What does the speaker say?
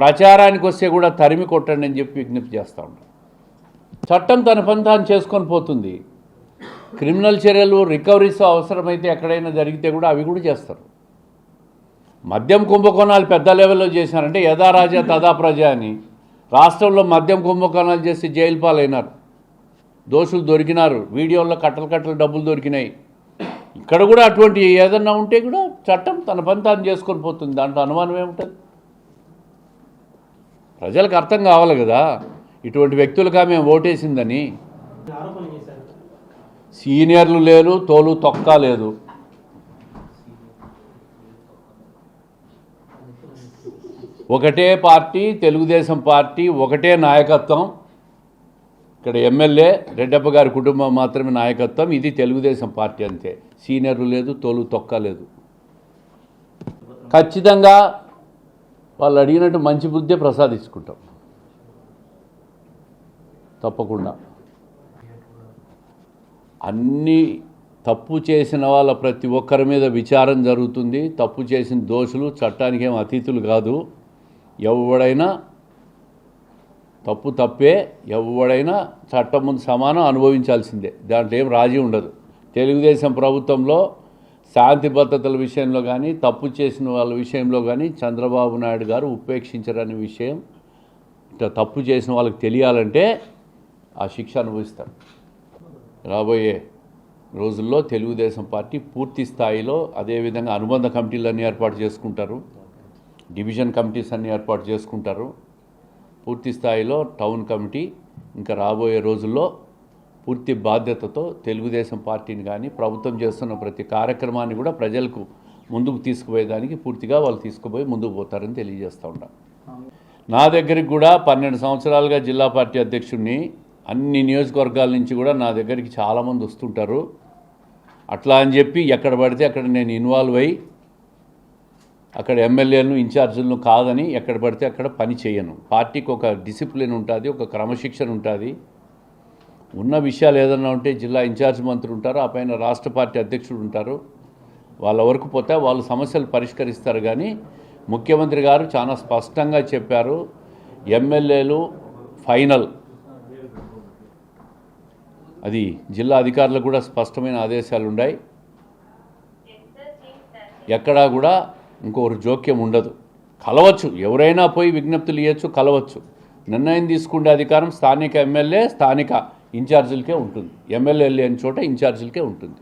ప్రచారానికి వస్తే కూడా తరిమి కొట్టండి అని చెప్పి విజ్ఞప్తి చేస్తూ ఉంటాం చట్టం తన పని తాను చేసుకొని పోతుంది. క్రిమినల్ చర్యలు రికవరీస్ అవసరమైతే ఎక్కడైనా జరిగితే కూడా అవి కూడా చేస్తారు. మద్యం కుంభకోణాలు పెద్ద లెవెల్లో చేశారంటే యథా రాజా తదా ప్రజ అని రాష్ట్రంలో మద్యం కుంభకోణాలు చేసి జైలు పాలైనారు. దోషులు దొరికినారు. వీడియోల్లో కట్టలు కట్టలు డబ్బులు దొరికినాయి. ఇక్కడ కూడా అటువంటి ఏదన్నా ఉంటే కూడా చట్టం తన పని తాను చేసుకొని పోతుంది. దాంట్లో అనుమానం ఏముంటుంది? ప్రజలకు అర్థం కావాలి కదా. ఇటువంటి వ్యక్తులుగా మేము ఓటేసిందని. సీనియర్లు లేరు తోలు తొక్క లేదు. ఒకటే పార్టీ తెలుగుదేశం పార్టీ ఒకటే నాయకత్వం. ఇక్కడ ఎమ్మెల్యే రెడ్డప్ప గారి కుటుంబం మాత్రమే నాయకత్వం ఇది తెలుగుదేశం పార్టీ అంతే. సీనియర్లు లేదు తోలు తొక్క లేదు. ఖచ్చితంగా వాళ్ళు అడిగినట్టు మంచి బుద్ధే ప్రసాదించుకుంటాం. తప్పకుండా. అన్ని తప్పు చేసిన వాళ్ళ ప్రతి ఒక్కరి మీద విచారం జరుగుతుంది. తప్పు చేసిన దోషులు చట్టానికి ఏం అతీతులు కాదు. ఎవడైనా తప్పు తప్పే ఎవడైనా చట్టం ముందు సమానం అనుభవించాల్సిందే. దాంట్లో ఏం రాజీ ఉండదు. తెలుగుదేశం ప్రభుత్వంలో శాంతి భద్రతల విషయంలో కానీ తప్పు చేసిన వాళ్ళ విషయంలో కానీ చంద్రబాబు నాయుడు గారు ఉపేక్షించరనే విషయం ఇట్లా తప్పు చేసిన వాళ్ళకి తెలియాలంటే ఆ శిక్ష అనుభవిస్తారు. రాబోయే రోజుల్లో తెలుగుదేశం పార్టీ పూర్తి స్థాయిలో అదేవిధంగా అనుబంధ కమిటీలన్నీ ఏర్పాటు చేసుకుంటారు. డివిజన్ కమిటీస్ అన్ని ఏర్పాటు చేసుకుంటారు. పూర్తి స్థాయిలో టౌన్ కమిటీ ఇంకా రాబోయే రోజుల్లో పూర్తి బాధ్యతతో తెలుగుదేశం పార్టీని కానీ ప్రభుత్వం చేస్తున్న ప్రతి కార్యక్రమాన్ని కూడా ప్రజలకు ముందుకు తీసుకుపోయేదానికి పూర్తిగా వాళ్ళు తీసుకుపోయి ముందుకు పోతారని తెలియజేస్తూ ఉంటాం నా దగ్గరికి కూడా పన్నెండు సంవత్సరాలుగా జిల్లా పార్టీ అధ్యక్షుడిని అన్ని నియోజకవర్గాల నుంచి కూడా నా దగ్గరికి చాలామంది వస్తుంటారు. అట్లా అని చెప్పి ఎక్కడ పడితే అక్కడ నేను ఇన్వాల్వ్ అయ్యి అక్కడ ఎమ్మెల్యేలను ఇన్ఛార్జీలను కాదని ఎక్కడ పడితే అక్కడ పని చేయను. పార్టీకి ఒక డిసిప్లిన్ ఉంటుంది ఒక క్రమశిక్షణ ఉంటుంది. ఉన్న విషయాలు ఏదన్నా ఉంటే జిల్లా ఇన్ఛార్జ్ మంత్రి ఉంటారు ఆ పైన రాష్ట్ర పార్టీ అధ్యక్షుడు ఉంటారు. వాళ్ళ వరకు పోతే వాళ్ళు సమస్యలు పరిష్కరిస్తారు కానీ ముఖ్యమంత్రి గారు చాలా స్పష్టంగా చెప్పారు ఎమ్మెల్యేలు ఫైనల్. అది జిల్లా అధికారులకు కూడా స్పష్టమైన ఆదేశాలు ఉన్నాయి ఎక్కడా కూడా ఇంకొకరు జోక్యం ఉండదు. కలవచ్చు ఎవరైనా పోయి విజ్ఞప్తులు ఇవ్వచ్చు కలవచ్చు. నిర్ణయం తీసుకునే అధికారం స్థానిక ఎమ్మెల్యే స్థానిక ఇన్ఛార్జీలకే ఉంటుంది. ఎమ్మెల్యే లేని చోట ఇన్ఛార్జీలకే ఉంటుంది.